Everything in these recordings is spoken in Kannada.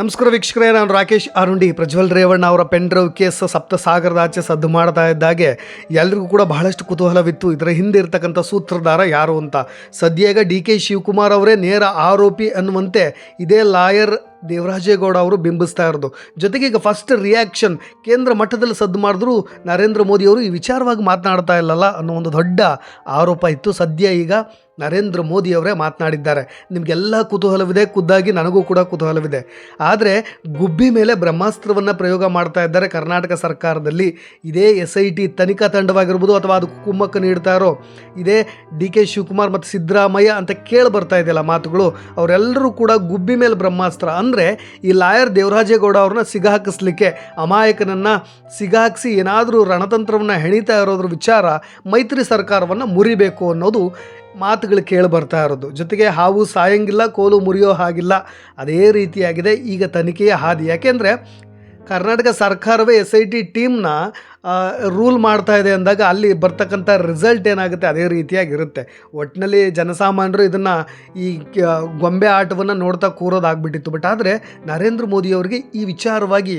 ನಮಸ್ಕಾರ ವೀಕ್ಷಕರೇ, ನಾನು ರಾಕೇಶ್ ಅರುಂಡಿ. ಪ್ರಜ್ವಲ್ ರೇವಣ್ಣ ಅವರ ಪೆನ್ ಡ್ರೈವ್ ಕೇಸ್ ಸಪ್ತ ಸಾಗರದ ಆಚೆ ಸದ್ದು ಮಾಡ್ತಾ ಇದ್ದಾಗೆ ಎಲ್ರಿಗೂ ಕೂಡ ಬಹಳಷ್ಟು ಕುತೂಹಲವಿತ್ತು. ಇದರ ಹಿಂದೆ ಇರತಕ್ಕಂಥ ಸೂತ್ರಧಾರ ಯಾರು ಅಂತ. ಸದ್ಯ ಈಗ ಡಿ ಕೆ ಶಿವಕುಮಾರ್ ಅವರೇ ನೇರ ಆರೋಪಿ ಅನ್ನುವಂತೆ ಇದೇ ಲಾಯರ್ ದೇವರಾಜೇಗೌಡ ಅವರು ಬಿಂಬಿಸ್ತಾ ಇರೋದು. ಜೊತೆಗೆ ಈಗ ಫಸ್ಟ್ ರಿಯಾಕ್ಷನ್ ಕೇಂದ್ರ ಮಟ್ಟದಲ್ಲಿ ಸದ್ದು ಮಾಡಿದ್ರು ನರೇಂದ್ರ ಮೋದಿ ಅವರು ಈ ವಿಚಾರವಾಗಿ ಮಾತನಾಡ್ತಾ ಇಲ್ಲಲ್ಲ ಅನ್ನೋ ಒಂದು ದೊಡ್ಡ ಆರೋಪ ಇತ್ತು. ಸದ್ಯ ಈಗ ನರೇಂದ್ರ ಮೋದಿ ಅವರೇ ಮಾತನಾಡಿದ್ದಾರೆ. ನಿಮಗೆಲ್ಲ ಕುತೂಹಲವಿದೆ, ಖುದ್ದಾಗಿ ನನಗೂ ಕೂಡ ಕುತೂಹಲವಿದೆ. ಆದರೆ ಗುಬ್ಬಿ ಮೇಲೆ ಬ್ರಹ್ಮಾಸ್ತ್ರವನ್ನು ಪ್ರಯೋಗ ಮಾಡ್ತಾ ಇದ್ದಾರೆ ಕರ್ನಾಟಕ ಸರ್ಕಾರದಲ್ಲಿ. ಇದೇ ಎಸ್ ಐ ಟಿ ತನಿಖಾ ತಂಡವಾಗಿರ್ಬೋದು ಅಥವಾ ಅದು ಕುಮ್ಮಕ್ಕ ನೀಡ್ತಾ ಇರೋ ಇದೇ ಡಿ ಕೆ ಶಿವಕುಮಾರ್ ಮತ್ತು ಸಿದ್ದರಾಮಯ್ಯ ಅಂತ ಕೇಳಿ ಬರ್ತಾ ಇದೆಯಲ್ಲ ಮಾತುಗಳು, ಅವರೆಲ್ಲರೂ ಕೂಡ ಗುಬ್ಬಿ ಮೇಲೆ ಬ್ರಹ್ಮಾಸ್ತ್ರ. ಅಂದರೆ ಈ ಲಾಯರ್ ದೇವರಾಜೇಗೌಡ ಅವ್ರನ್ನ ಸಿಗಾಕಿಸ್ಲಿಕ್ಕೆ ಅಮಾಯಕನನ್ನು ಸಿಗಾಕಿಸಿ ಏನಾದರೂ ರಣತಂತ್ರವನ್ನು ಹೆಣಿತಾ ಇರೋದ್ರ ವಿಚಾರ ಮೈತ್ರಿ ಸರ್ಕಾರವನ್ನು ಮುರಿಬೇಕು ಅನ್ನೋದು ಮಾತುಗಳು ಕೇಳಿ ಬರ್ತಾ ಇರೋದು. ಜೊತೆಗೆ ಹಾವು ಸಾಯಂಗಿಲ್ಲ, ಕೋಲು ಮುರಿಯೋ ಹಾಗಿಲ್ಲ. ಅದೇ ರೀತಿಯಾಗಿದೆ ಈಗ ತನಿಖೆಯ ಹಾದಿ. ಯಾಕೆಂದರೆ ಕರ್ನಾಟಕ ಸರ್ಕಾರವೇ ಎಸ್ ಐ ಟಿ ಟೀಮ್ನ ರೂಲ್ ಮಾಡ್ತಾ ಇದೆ ಅಂದಾಗ ಅಲ್ಲಿ ಬರ್ತಕ್ಕಂಥ ರಿಸಲ್ಟ್ ಏನಾಗುತ್ತೆ ಅದೇ ರೀತಿಯಾಗಿರುತ್ತೆ. ಒಟ್ಟಿನಲ್ಲಿ ಜನಸಾಮಾನ್ಯರು ಇದನ್ನು ಈ ಗೊಂಬೆ ಆಟವನ್ನು ನೋಡ್ತಾ ಕೂರೋದಾಗ್ಬಿಟ್ಟಿತ್ತು. ಬಟ್ ಆದರೆ ನರೇಂದ್ರ ಮೋದಿ ಅವರಿಗೆ ಈ ವಿಚಾರವಾಗಿ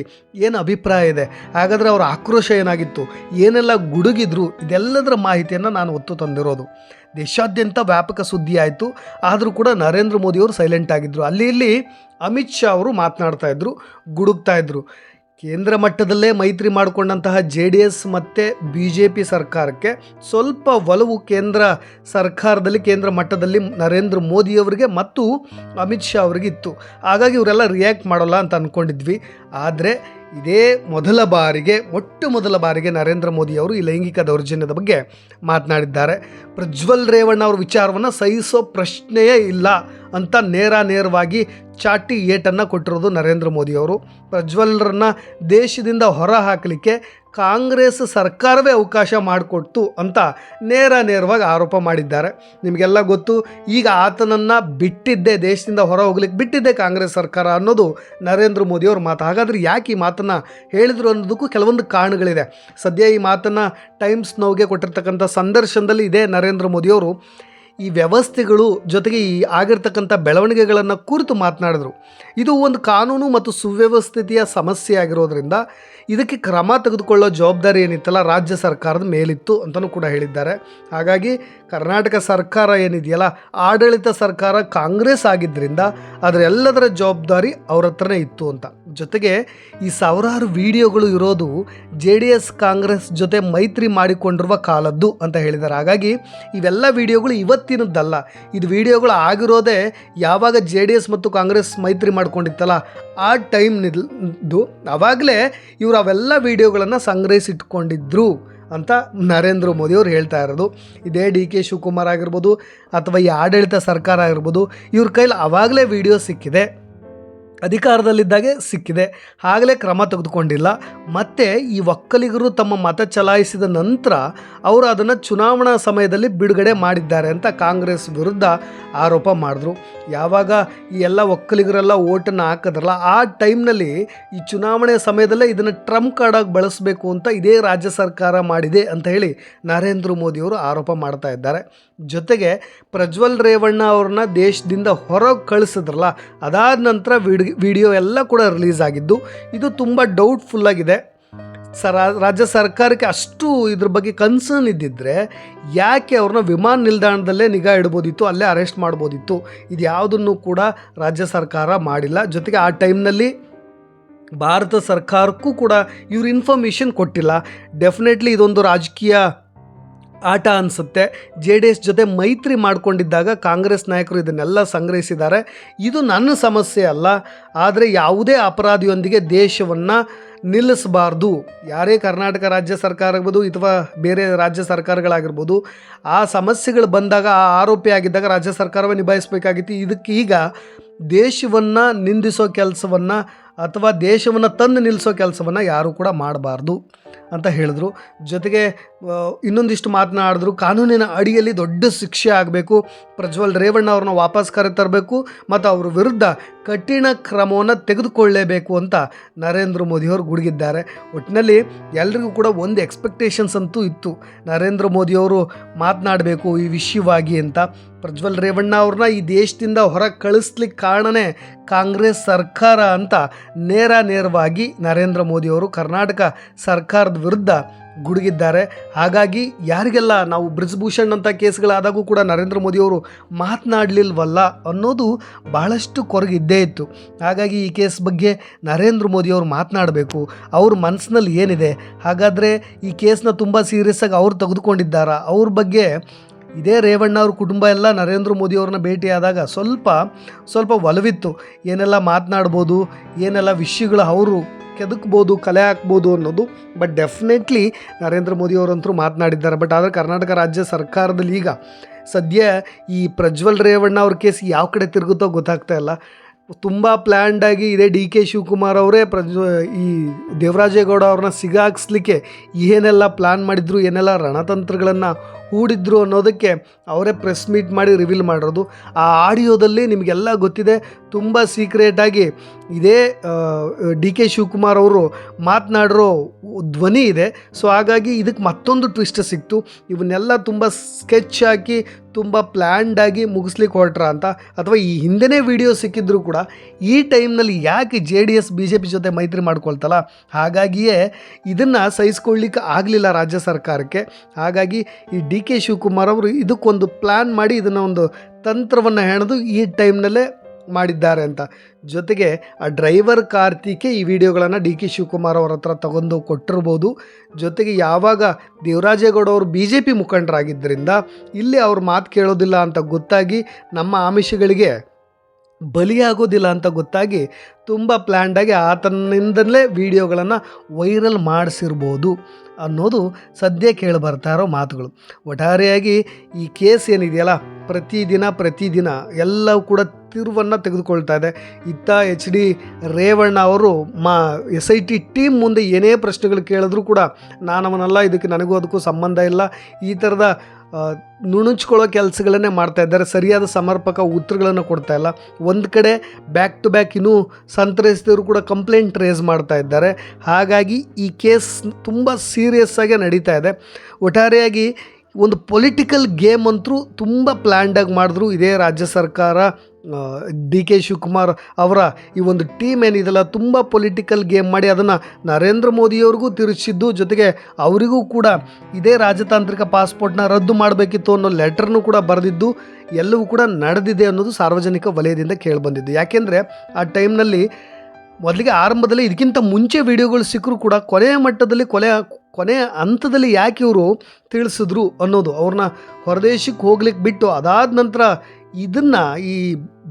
ಏನು ಅಭಿಪ್ರಾಯ ಇದೆ? ಹಾಗಾದರೆ ಅವರ ಆಕ್ರೋಶ ಏನಾಗಿತ್ತು? ಏನೆಲ್ಲ ಗುಡುಗಿದ್ರು? ಇದೆಲ್ಲದರ ಮಾಹಿತಿಯನ್ನು ನಾನು ಒತ್ತು ತಂದಿರೋದು. ದೇಶಾದ್ಯಂತ ವ್ಯಾಪಕ ಸುದ್ದಿ ಆಯಿತು. ಆದರೂ ಕೂಡ ನರೇಂದ್ರ ಮೋದಿಯವರು ಸೈಲೆಂಟ್ ಆಗಿದ್ದರು ಅಲ್ಲಿ ಇಲ್ಲಿ ಅಮಿತ್ ಶಾ ಅವರು ಮಾತನಾಡ್ತಾ ಇದ್ದರು ಗುಡುಗ್ತಾ ಇದ್ದರು ಕೇಂದ್ರ ಮಟ್ಟದಲ್ಲೇ ಮೈತ್ರಿ ಮಾಡಿಕೊಂಡಂತಹ ಜೆ ಡಿ ಎಸ್ ಮತ್ತು ಬಿ ಜೆ ಪಿ ಸರ್ಕಾರಕ್ಕೆ ಸ್ವಲ್ಪ ಒಲವು ಕೇಂದ್ರ ಸರ್ಕಾರದಲ್ಲಿ, ಕೇಂದ್ರ ಮಟ್ಟದಲ್ಲಿ ನರೇಂದ್ರ ಮೋದಿಯವರಿಗೆ ಮತ್ತು ಅಮಿತ್ ಶಾ ಅವರಿಗೆ ಇತ್ತು ಹಾಗಾಗಿ ಇವರೆಲ್ಲ ರಿಯಾಕ್ಟ್ ಮಾಡೋಲ್ಲ ಅಂತ ಅಂದ್ಕೊಂಡಿದ್ವಿ ಆದರೆ ಇದೇ ಮೊದಲ ಬಾರಿಗೆ, ಮೊಟ್ಟ ಮೊದಲ ಬಾರಿಗೆ ನರೇಂದ್ರ ಮೋದಿ ಅವರು ಈ ಲೈಂಗಿಕ ದೌರ್ಜನ್ಯದ ಬಗ್ಗೆ ಮಾತನಾಡಿದ್ದಾರೆ. ಪ್ರಜ್ವಲ್ ರೇವಣ್ಣ ಅವ್ರ ವಿಚಾರವನ್ನು ಸಹಿಸೋ ಪ್ರಶ್ನೆಯೇ ಇಲ್ಲ ಅಂತ ನೇರ ನೇರವಾಗಿ ಚಾಟಿ ಏಟನ್ನು ಕೊಟ್ಟಿರೋದು ನರೇಂದ್ರ ಮೋದಿ ಅವರು. ಪ್ರಜ್ವಲ್ರನ್ನ ದೇಶದಿಂದ ಹೊರ ಹಾಕಲಿಕ್ಕೆ ಕಾಂಗ್ರೆಸ್ ಸರ್ಕಾರವೇ ಅವಕಾಶ ಮಾಡಿಕೊಡ್ತು ಅಂತ ನೇರ ನೇರವಾಗಿ ಆರೋಪ ಮಾಡಿದ್ದಾರೆ. ನಿಮಗೆಲ್ಲ ಗೊತ್ತು, ಈಗ ಆತನನ್ನು ಬಿಟ್ಟಿದ್ದೆ ದೇಶದಿಂದ ಹೊರ ಹೋಗ್ಲಿಕ್ಕೆ ಬಿಟ್ಟಿದ್ದೆ ಕಾಂಗ್ರೆಸ್ ಸರ್ಕಾರ ಅನ್ನೋದು ನರೇಂದ್ರ ಮೋದಿಯವ್ರ ಮಾತು. ಹಾಗಾದರೆ ಯಾಕೆ ಈ ಮಾತನ್ನು ಹೇಳಿದ್ರು ಅನ್ನೋದಕ್ಕೂ ಕೆಲವೊಂದು ಕಾರಣಗಳಿದೆ. ಸದ್ಯ ಈ ಮಾತನ್ನು ಟೈಮ್ಸ್ ನೌಗೆ ಕೊಟ್ಟಿರ್ತಕ್ಕಂಥ ಸಂದರ್ಶನದಲ್ಲಿ ಇದೇ ನರೇಂದ್ರ ಮೋದಿಯವರು ಈ ವ್ಯವಸ್ಥೆಗಳು ಜೊತೆಗೆ ಈ ಆಗಿರ್ತಕ್ಕಂಥ ಬೆಳವಣಿಗೆಗಳನ್ನು ಕುರಿತು ಮಾತನಾಡಿದರು. ಇದು ಒಂದು ಕಾನೂನು ಮತ್ತು ಸುವ್ಯವಸ್ಥಿತಿಯ ಸಮಸ್ಯೆ ಆಗಿರೋದ್ರಿಂದ ಇದಕ್ಕೆ ಕ್ರಮ ತೆಗೆದುಕೊಳ್ಳೋ ಜವಾಬ್ದಾರಿ ಏನಿತ್ತಲ್ಲ, ರಾಜ್ಯ ಸರ್ಕಾರದ ಮೇಲಿತ್ತು ಅಂತಲೂ ಕೂಡ ಹೇಳಿದ್ದಾರೆ. ಹಾಗಾಗಿ ಕರ್ನಾಟಕ ಸರ್ಕಾರ ಏನಿದೆಯಲ್ಲ, ಆಡಳಿತ ಸರ್ಕಾರ ಕಾಂಗ್ರೆಸ್ ಆಗಿದ್ದರಿಂದ ಅದರ ಎಲ್ಲದರ ಜವಾಬ್ದಾರಿ ಅವ್ರ ಹತ್ರನೇ ಇತ್ತು ಅಂತ. ಜೊತೆಗೆ ಈ ಸಾವಿರಾರು ವಿಡಿಯೋಗಳು ಇರೋದು ಜೆ ಡಿ ಎಸ್ ಕಾಂಗ್ರೆಸ್ ಜೊತೆ ಮೈತ್ರಿ ಮಾಡಿಕೊಂಡಿರುವ ಕಾಲದ್ದು ಅಂತ ಹೇಳಿದ್ದಾರೆ. ಹಾಗಾಗಿ ಇವೆಲ್ಲ ವಿಡಿಯೋಗಳು ಇವತ್ತಿನದ್ದಲ್ಲ. ಇದು ವಿಡಿಯೋಗಳು ಆಗಿರೋದೇ ಯಾವಾಗ ಜೆ ಡಿ ಎಸ್ ಮತ್ತು ಕಾಂಗ್ರೆಸ್ ಮೈತ್ರಿ ಮಾಡ್ಕೊಂಡಿತ್ತಲ್ಲ, ಆ ಟೈಮ್ನಿದ್ದು. ಆವಾಗಲೇ ಇವರು ಅವೆಲ್ಲ ವಿಡಿಯೋಗಳನ್ನು ಸಂಗ್ರಹಿಸಿಟ್ಕೊಂಡಿದ್ರು ಅಂತ ನರೇಂದ್ರ ಮೋದಿಯವರು ಹೇಳ್ತಾ ಇರೋದು. ಇದೇ ಡಿ ಕೆ ಶಿವಕುಮಾರ್ ಆಗಿರ್ಬೋದು ಅಥವಾ ಈ ಆಡಳಿತ ಸರ್ಕಾರ ಆಗಿರ್ಬೋದು, ಇವ್ರ ಕೈಲಿ ಆವಾಗಲೇ ವಿಡಿಯೋ ಸಿಕ್ಕಿದೆ. ಅಧಿಕಾರದಲ್ಲಿದ್ದಾಗೆ ಸಿಕ್ಕಿದೆ. ಆಗಲೇ ಕ್ರಮ ತೆಗೆದುಕೊಂಡಿಲ್ಲ. ಮತ್ತು ಈ ಒಕ್ಕಲಿಗರು ತಮ್ಮ ಮತ ಚಲಾಯಿಸಿದ ನಂತರ ಅವರು ಅದನ್ನು ಚುನಾವಣಾ ಸಮಯದಲ್ಲಿ ಬಿಡುಗಡೆ ಮಾಡಿದ್ದಾರೆ ಅಂತ ಕಾಂಗ್ರೆಸ್ ವಿರುದ್ಧ ಆರೋಪ ಮಾಡಿದ್ರು. ಯಾವಾಗ ಈ ಎಲ್ಲ ಒಕ್ಕಲಿಗರೆಲ್ಲ ಓಟನ್ನು ಹಾಕಿದ್ರಲ್ಲ, ಆ ಟೈಮ್ನಲ್ಲಿ ಈ ಚುನಾವಣೆ ಸಮಯದಲ್ಲೇ ಇದನ್ನು ಟ್ರಂಪ್ ಕಾರ್ಡಾಗಿ ಬಳಸಬೇಕು ಅಂತ ಇದೇ ರಾಜ್ಯ ಸರ್ಕಾರ ಮಾಡಿದೆ ಅಂತ ಹೇಳಿ ನರೇಂದ್ರ ಮೋದಿಯವರು ಆರೋಪ ಮಾಡ್ತಾ ಇದ್ದಾರೆ. ಜೊತೆಗೆ ಪ್ರಜ್ವಲ್ ರೇವಣ್ಣ ಅವ್ರನ್ನ ದೇಶದಿಂದ ಹೊರಗೆ ಕಳಿಸಿದ್ರಲ್ಲ, ಅದಾದ ನಂತರ ವಿಡಿಯೋ ಎಲ್ಲ ಕೂಡ ರಿಲೀಸ್ ಆಗಿದ್ದು ಇದು ತುಂಬ ಡೌಟ್ಫುಲ್ ಆಗಿದೆ. ಸರ ರಾಜ್ಯ ಸರ್ಕಾರಕ್ಕೆ ಅಷ್ಟು ಇದ್ರ ಬಗ್ಗೆ ಕನ್ಸರ್ನ್ ಇದ್ದಿದ್ದರೆ ಯಾಕೆ ಅವ್ರನ್ನ ವಿಮಾನ ನಿಲ್ದಾಣದಲ್ಲೇ ನಿಗಾ ಇಡ್ಬೋದಿತ್ತು, ಅಲ್ಲೇ ಅರೆಸ್ಟ್ ಮಾಡ್ಬೋದಿತ್ತು? ಇದು ಯಾವುದನ್ನು ಕೂಡ ರಾಜ್ಯ ಸರ್ಕಾರ ಮಾಡಿಲ್ಲ. ಜೊತೆಗೆ ಆ ಟೈಮ್ನಲ್ಲಿ ಭಾರತ ಸರ್ಕಾರಕ್ಕೂ ಕೂಡ ಇವ್ರು ಇನ್ಫಾರ್ಮೇಷನ್ ಕೊಟ್ಟಿಲ್ಲ. ಡೆಫಿನೆಟ್ಲಿ ಇದೊಂದು ರಾಜಕೀಯ ಆಟ ಅನಿಸುತ್ತೆ. ಜೆ ಡಿ ಎಸ್ ಜೊತೆ ಮೈತ್ರಿ ಮಾಡಿಕೊಂಡಿದ್ದಾಗ ಕಾಂಗ್ರೆಸ್ ನಾಯಕರು ಇದನ್ನೆಲ್ಲ ಸಂಗ್ರಹಿಸಿದ್ದಾರೆ. ಇದು ನನ್ನ ಸಮಸ್ಯೆ ಅಲ್ಲ. ಆದರೆ ಯಾವುದೇ ಅಪರಾಧಿಯೊಂದಿಗೆ ದೇಶವನ್ನು ನಿಲ್ಲಿಸಬಾರ್ದು. ಯಾರೇ ಕರ್ನಾಟಕ ರಾಜ್ಯ ಸರ್ಕಾರ ಆಗ್ಬೋದು ಅಥವಾ ಬೇರೆ ರಾಜ್ಯ ಸರ್ಕಾರಗಳಾಗಿರ್ಬೋದು, ಆ ಸಮಸ್ಯೆಗಳು ಬಂದಾಗ, ಆ ಆರೋಪಿ ಆಗಿದ್ದಾಗ ರಾಜ್ಯ ಸರ್ಕಾರವೇ ನಿಭಾಯಿಸಬೇಕಾಗಿತ್ತು. ಇದಕ್ಕೆ ಈಗ ದೇಶವನ್ನು ನಿಂದಿಸೋ ಕೆಲಸವನ್ನು ಅಥವಾ ದೇಶವನ್ನು ತಂದು ನಿಲ್ಲಿಸೋ ಕೆಲಸವನ್ನು ಯಾರೂ ಕೂಡ ಮಾಡಬಾರ್ದು. ಅಂತ ಹೇಳಿದ್ರು. ಜೊತೆಗೆ ಇನ್ನೊಂದಿಷ್ಟು ಮಾತನಾಡಿದ್ರು, ಕಾನೂನಿನ ಅಡಿಯಲ್ಲಿ ದೊಡ್ಡ ಶಿಕ್ಷೆ ಆಗಬೇಕು. ಪ್ರಜ್ವಲ್ ರೇವಣ್ಣ ಅವ್ರನ್ನ ವಾಪಸ್ ಕರೆತರಬೇಕು. ಮತ್ತು ಅವ್ರ ವಿರುದ್ಧ ಕಠಿಣ ಕ್ರಮವನ್ನು ತೆಗೆದುಕೊಳ್ಳಲೇಬೇಕು ಅಂತ ನರೇಂದ್ರ ಮೋದಿಯವರು ಗುಡುಗಿದ್ದಾರೆ. ಒಟ್ಟಿನಲ್ಲಿ ಎಲ್ರಿಗೂ ಕೂಡ ಒಂದು ಎಕ್ಸ್ಪೆಕ್ಟೇಷನ್ಸ್ ಅಂತೂ ಇತ್ತು. ನರೇಂದ್ರ ಮೋದಿಯವರು ಮಾತನಾಡಬೇಕು ಈ ವಿಷಯವಾಗಿ ಅಂತ. ಪ್ರಜ್ವಲ್ ರೇವಣ್ಣ ಅವ್ರನ್ನ ಈ ದೇಶದಿಂದ ಹೊರಗೆ ಕಳಿಸ್ಲಿಕ್ಕೆ ಕಾರಣನೇ ಕಾಂಗ್ರೆಸ್ ಸರ್ಕಾರ ಅಂತ ನೇರ ನೇರವಾಗಿ ನರೇಂದ್ರ ಮೋದಿಯವರು ಕರ್ನಾಟಕ ಸರ್ಕಾರದ ವಿರುದ್ಧ ಗುಡುಗಿದ್ದಾರೆ. ಹಾಗಾಗಿ ಯಾರಿಗೆಲ್ಲ ನಾವು ಬ್ರಿಜ್ಭೂಷಣ್ ಅಂತ ಕೇಸ್ಗಳಾದಾಗೂ ಕೂಡ ನರೇಂದ್ರ ಮೋದಿಯವರು ಮಾತನಾಡಲಿಲ್ವಲ್ಲ ಅನ್ನೋದು ಬಹಳಷ್ಟು ಕೊರಗಿದ್ದೇ ಇತ್ತು. ಹಾಗಾಗಿ ಈ ಕೇಸ್ ಬಗ್ಗೆ ನರೇಂದ್ರ ಮೋದಿಯವರು ಮಾತನಾಡಬೇಕು. ಅವ್ರ ಮನಸ್ಸಿನಲ್ಲಿ ಏನಿದೆ? ಹಾಗಾದರೆ ಈ ಕೇಸ್ನ ತುಂಬ ಸೀರಿಯಸ್ಸಾಗಿ ಅವ್ರು ತೆಗೆದುಕೊಂಡಿದ್ದಾರಾ? ಅವ್ರ ಬಗ್ಗೆ ಇದೇ ರೇವಣ್ಣ ಅವ್ರ ಕುಟುಂಬ ಎಲ್ಲ ನರೇಂದ್ರ ಮೋದಿಯವ್ರನ್ನ ಭೇಟಿಯಾದಾಗ ಸ್ವಲ್ಪ ಸ್ವಲ್ಪ ಒಲವಿತ್ತು. ಏನೆಲ್ಲ ಮಾತನಾಡ್ಬೋದು? ಏನೆಲ್ಲ ವಿಷಯಗಳು ಅವರು ಕೆದಕ್ಬೋದು, ಕಲೆ ಹಾಕ್ಬೋದು ಅನ್ನೋದು. ಬಟ್ ಡೆಫಿನೆಟ್ಲಿ ನರೇಂದ್ರ ಮೋದಿ ಮೋದಿಯವರಂತರೂ ಮಾತನಾಡಿದ್ದಾರೆ. ಬಟ್ ಆದರೆ ಕರ್ನಾಟಕ ರಾಜ್ಯ ಸರ್ಕಾರದಲ್ಲಿ ಈಗ ಸದ್ಯ ಈ ಪ್ರಜ್ವಲ್ ರೇವಣ್ಣ ಅವ್ರ ಕೇಸ್ ಯಾವ ಕಡೆ ತಿರುಗುತ್ತೋ ಗೊತ್ತಾಗ್ತಾ ಇಲ್ಲ. ತುಂಬ ಪ್ಲ್ಯಾಂಡಾಗಿ ಇದೇ ಡಿ ಕೆ ಶಿವಕುಮಾರ್ ಅವರೇ ಪ್ರ ಈ ದೇವರಾಜೇಗೌಡ ಅವ್ರನ್ನ ಸಿಗಾಕ್ಸ್ಲಿಕ್ಕೆ ಏನೆಲ್ಲ ಪ್ಲ್ಯಾನ್ ಮಾಡಿದ್ರು, ಏನೆಲ್ಲ ರಣತಂತ್ರಗಳನ್ನು ಹೂಡಿದ್ರು ಅನ್ನೋದಕ್ಕೆ ಅವರೇ ಪ್ರೆಸ್ ಮೀಟ್ ಮಾಡಿ ರಿವೀಲ್ ಮಾಡಿರೋದು. ಆ ಆಡಿಯೋದಲ್ಲಿ ನಿಮಗೆಲ್ಲ ಗೊತ್ತಿದೆ, ತುಂಬ ಸೀಕ್ರೆಟಾಗಿ ಇದೇ ಡಿ ಕೆ ಶಿವಕುಮಾರ್ ಅವರು ಮಾತನಾಡಿರೋ ಧ್ವನಿ ಇದೆ. ಸೊ ಹಾಗಾಗಿ ಇದಕ್ಕೆ ಮತ್ತೊಂದು ಟ್ವಿಸ್ಟ್ ಸಿಕ್ತು. ಇವನ್ನೆಲ್ಲ ತುಂಬ ಸ್ಕೆಚ್ ಹಾಕಿ ತುಂಬ ಪ್ಲ್ಯಾಂಡಾಗಿ ಮುಗಿಸ್ಲಿಕ್ಕೆ ಹೊರಟ್ರ ಅಂತ? ಅಥವಾ ಈ ಹಿಂದೆನೇ ವಿಡಿಯೋ ಸಿಕ್ಕಿದ್ರು ಕೂಡ ಈ ಟೈಮ್ನಲ್ಲಿ ಯಾಕೆ J D S B J P ಜೊತೆ ಮೈತ್ರಿ ಮಾಡ್ಕೊಳ್ತಲ್ಲ? ಹಾಗಾಗಿಯೇ ಇದನ್ನು ಸಹಿಸ್ಕೊಳ್ಳಿಕ್ಕೆ ಆಗಲಿಲ್ಲ ರಾಜ್ಯ ಸರ್ಕಾರಕ್ಕೆ. ಹಾಗಾಗಿ ಈ ಡಿ ಕೆ ಶಿವಕುಮಾರ್ ಅವರು ಇದಕ್ಕೊಂದು ಪ್ಲ್ಯಾನ್ ಮಾಡಿ ಇದನ್ನು ಒಂದು ತಂತ್ರವನ್ನು ಹೆಣೆದು ಈ ಟೈಮ್ನಲ್ಲೇ ಮಾಡಿದ್ದಾರೆ ಅಂತ. ಜೊತೆಗೆ ಆ ಡ್ರೈವರ್ ಕಾರ್ತಿಕೆ ಈ ವಿಡಿಯೋಗಳನ್ನು ಡಿ ಕೆ ಶಿವಕುಮಾರ್ ಅವ್ರ ಹತ್ರ ತಗೊಂಡು ಕೊಟ್ಟಿರ್ಬೋದು. ಜೊತೆಗೆ ಯಾವಾಗ ದೇವರಾಜೇಗೌಡ ಅವರು ಬಿ ಜೆ ಪಿ ಮುಖಂಡರಾಗಿದ್ದರಿಂದ ಇಲ್ಲಿ ಅವ್ರ ಮಾತು ಕೇಳೋದಿಲ್ಲ ಅಂತ ಗೊತ್ತಾಗಿ ನಮ್ಮ ಆಮಿಷಗಳಿಗೆ ಬಲಿಯಾಗೋದಿಲ್ಲ ಅಂತ ಗೊತ್ತಾಗಿ ತುಂಬ ಪ್ಲ್ಯಾಂಡಾಗಿ ಆತನಿಂದಲೇ ವಿಡಿಯೋಗಳನ್ನು ವೈರಲ್ ಮಾಡಿಸಿರ್ಬೋದು ಅನ್ನೋದು ಸದ್ಯ ಕೇಳಿ ಬರ್ತಾ ಇರೋ ಮಾತುಗಳು. ಒಟ್ಟಾರೆಯಾಗಿ ಈ ಕೇಸ್ ಏನಿದೆಯಲ್ಲ ಪ್ರತಿದಿನ ಪ್ರತಿದಿನ ಎಲ್ಲವೂ ಕೂಡ ತಿರುವನ್ನು ತೆಗೆದುಕೊಳ್ತಾ ಇದೆ. ಇತ್ತ ಎಚ್ ಡಿ ರೇವಣ್ಣ ಅವರು ಮಾ ಎಸ್ ಐ ಟಿ ಟೀಮ್ ಮುಂದೆ ಏನೇ ಪ್ರಶ್ನೆಗಳು ಕೇಳಿದ್ರು ಕೂಡ ನಾನು ಅವನಲ್ಲ ಇದಕ್ಕೆ ನನಗೂ ಅದಕ್ಕೂ ಸಂಬಂಧ ಇಲ್ಲ. ಈ ಥರದ ನುಣುಚ್ಕೊಳ್ಳೋ ಕೆಲಸಗಳನ್ನೇ ಮಾಡ್ತಾ ಇದ್ದಾರೆ. ಸರಿಯಾದ ಸಮರ್ಪಕ ಉತ್ತರಗಳನ್ನು ಕೊಡ್ತಾ ಇಲ್ಲ. ಒಂದು ಕಡೆ ಬ್ಯಾಕ್ ಟು ಬ್ಯಾಕ್ ಇನ್ನೂ ಸಂತ್ರಸ್ತಿಯವರು ಕೂಡ ಕಂಪ್ಲೇಂಟ್ ರೇಸ್ ಮಾಡ್ತಾ ಇದ್ದಾರೆ. ಹಾಗಾಗಿ ಈ ಕೇಸ್ ತುಂಬ ಸೀರಿಯಸ್ ಆಗಿ ನಡೀತಾ ಇದೆ. ಒಟ್ಟಾರೆಯಾಗಿ ಒಂದು ಪೊಲಿಟಿಕಲ್ ಗೇಮ್ ಅಂತೂ ತುಂಬ ಪ್ಲ್ಯಾಂಡಾಗಿ ಮಾಡಿದ್ರು. ಇದೇ ರಾಜ್ಯ ಸರ್ಕಾರ ಡಿ ಕೆ ಶಿವಕುಮಾರ್ ಅವರ ಈ ಒಂದು ಟೀಮ್ ಏನಿದೆಲ್ಲ ತುಂಬ ಪೊಲಿಟಿಕಲ್ ಗೇಮ್ ಮಾಡಿ ಅದನ್ನು ನರೇಂದ್ರ ಮೋದಿಯವ್ರಿಗೂ ತಿರುಚಿದ್ದು. ಜೊತೆಗೆ ಅವರಿಗೂ ಕೂಡ ಇದೇ ರಾಜತಾಂತ್ರಿಕ ಪಾಸ್ಪೋರ್ಟ್ನ ರದ್ದು ಮಾಡಬೇಕಿತ್ತು ಅನ್ನೋ ಲೆಟರ್ನು ಕೂಡ ಬರೆದಿದ್ದು. ಎಲ್ಲವೂ ಕೂಡ ನಡೆದಿದೆ ಅನ್ನೋದು ಸಾರ್ವಜನಿಕ ವಲಯದಿಂದ ಕೇಳಿಬಂದಿದ್ದು. ಯಾಕೆಂದರೆ ಆ ಟೈಮ್ನಲ್ಲಿ ಮೊದಲಿಗೆ ಆರಂಭದಲ್ಲಿ ಇದಕ್ಕಿಂತ ಮುಂಚೆ ವಿಡಿಯೋಗಳು ಸಿಕ್ಕರೂ ಕೂಡ ಕೊನೆಯ ಮಟ್ಟದಲ್ಲಿ ಕೊನೆ ಕೊನೆಯ ಹಂತದಲ್ಲಿ ಯಾಕೆ ಇವರು ತಿಳಿಸಿದ್ರು ಅನ್ನೋದು ಅವ್ರನ್ನ ಹೊರದೇಶಕ್ಕೆ ಹೋಗ್ಲಿಕ್ಕೆ ಬಿಟ್ಟು ಅದಾದ ನಂತರ ಇದನ್ನು ಈ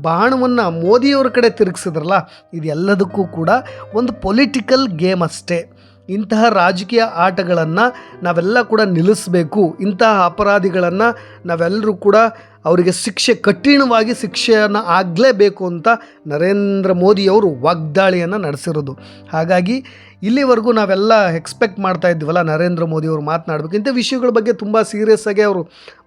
ಬಾಣವನ್ನು ಮೋದಿಯವ್ರ ಕಡೆ ತಿರುಗಿಸಿದ್ರಲ್ಲ, ಇದೆಲ್ಲದಕ್ಕೂ ಕೂಡ ಒಂದು ಪೊಲಿಟಿಕಲ್ ಗೇಮ್ ಅಷ್ಟೇ. ಇಂತಹ ರಾಜಕೀಯ ಆಟಗಳನ್ನು ನಾವೆಲ್ಲ ಕೂಡ ನಿಲ್ಲಿಸಬೇಕು, ಇಂತಹ ಅಪರಾಧಿಗಳನ್ನು ನಾವೆಲ್ಲರೂ ಕೂಡ ಅವರಿಗೆ ಶಿಕ್ಷೆ, ಕಠಿಣವಾಗಿ ಶಿಕ್ಷೆಯನ್ನು ಆಗಲೇಬೇಕು ಅಂತ ನರೇಂದ್ರ ಮೋದಿಯವರು ವಾಗ್ದಾಳಿಯನ್ನು ನಡೆಸಿರೋದು. ಹಾಗಾಗಿ ಇಲ್ಲಿವರೆಗೂ ನಾವೆಲ್ಲ ಎಕ್ಸ್ಪೆಕ್ಟ್ ಮಾಡ್ತಾ ಇದ್ವಲ್ಲ ನರೇಂದ್ರ ಮೋದಿಯವರು ಮಾತನಾಡಬೇಕು. ಇಂಥ ವಿಷಯಗಳ ಬಗ್ಗೆ ತುಂಬ ಸೀರಿಯಸ್ ಆಗಿ ಅವರು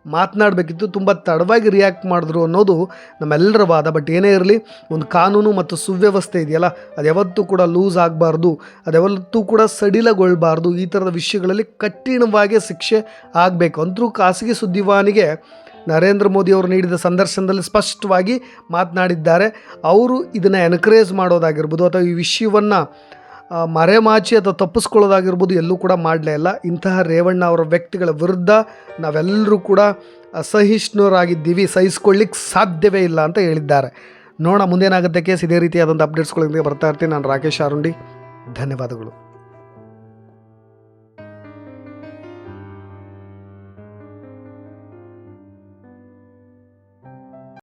ಮಾತನಾಡಬೇಕಿತ್ತು, ತುಂಬ ತಡವಾಗಿ ರಿಯಾಕ್ಟ್ ಮಾಡಿದ್ರು ಅನ್ನೋದು ನಮ್ಮೆಲ್ಲರ ವಾದ. ಬಟ್ ಏನೇ ಇರಲಿ, ಒಂದು ಕಾನೂನು ಮತ್ತು ಸುವ್ಯವಸ್ಥೆ ಇದೆಯಲ್ಲ, ಅದು ಯಾವತ್ತೂ ಕೂಡ ಲೂಸ್ ಆಗಬಾರ್ದು, ಅದು ಯಾವತ್ತೂ ಕೂಡ ಸಡಿಲಗೊಳ್ಬಾರ್ದು. ಈ ಥರದ ವಿಷಯಗಳಲ್ಲಿ ಕಠಿಣವಾಗಿ ಶಿಕ್ಷೆ ಆಗಬೇಕು. ಅಂತರೂ ಖಾಸಗಿ ಸುದ್ದಿವಾನಿಗೆ ನರೇಂದ್ರ ಮೋದಿ ಅವರು ನೀಡಿದ ಸಂದರ್ಶನದಲ್ಲಿ ಸ್ಪಷ್ಟವಾಗಿ ಮಾತನಾಡಿದ್ದಾರೆ. ಅವರು ಇದನ್ನು ಎನ್ಕರೇಜ್ ಮಾಡೋದಾಗಿರ್ಬೋದು ಅಥವಾ ಈ ವಿಷಯವನ್ನು ಮರೆಮಾಚಿ ಅಥವಾ ತಪ್ಪಿಸ್ಕೊಳ್ಳೋದಾಗಿರ್ಬೋದು ಎಲ್ಲೂ ಕೂಡ ಮಾಡಲೇ ಇಲ್ಲ. ಇಂತಹ ರೇವಣ್ಣ ಅವರ ವ್ಯಕ್ತಿಗಳ ವಿರುದ್ಧ ನಾವೆಲ್ಲರೂ ಕೂಡ ಅಸಹಿಷ್ಣುರಾಗಿದ್ದೀವಿ ಸಹಿಸ್ಕೊಳ್ಳಿಕ್ಕೆ ಸಾಧ್ಯವೇ ಇಲ್ಲ ಅಂತ ಹೇಳಿದ್ದಾರೆ. ನೋಡೋಣ, ಮುಂದೇನಾಗುತ್ತೆ ಕೇಸ್, ಇದೇ ರೀತಿಯಾದಂಥ ಅಪ್ಡೇಟ್ಸ್ಗಳೊಂದಿಗೆ ಬರ್ತಾ ಇರ್ತೀನಿ. ನಾನು ರಾಕೇಶ್ ಆರುಂಡಿ ಧನ್ಯವಾದಗಳು.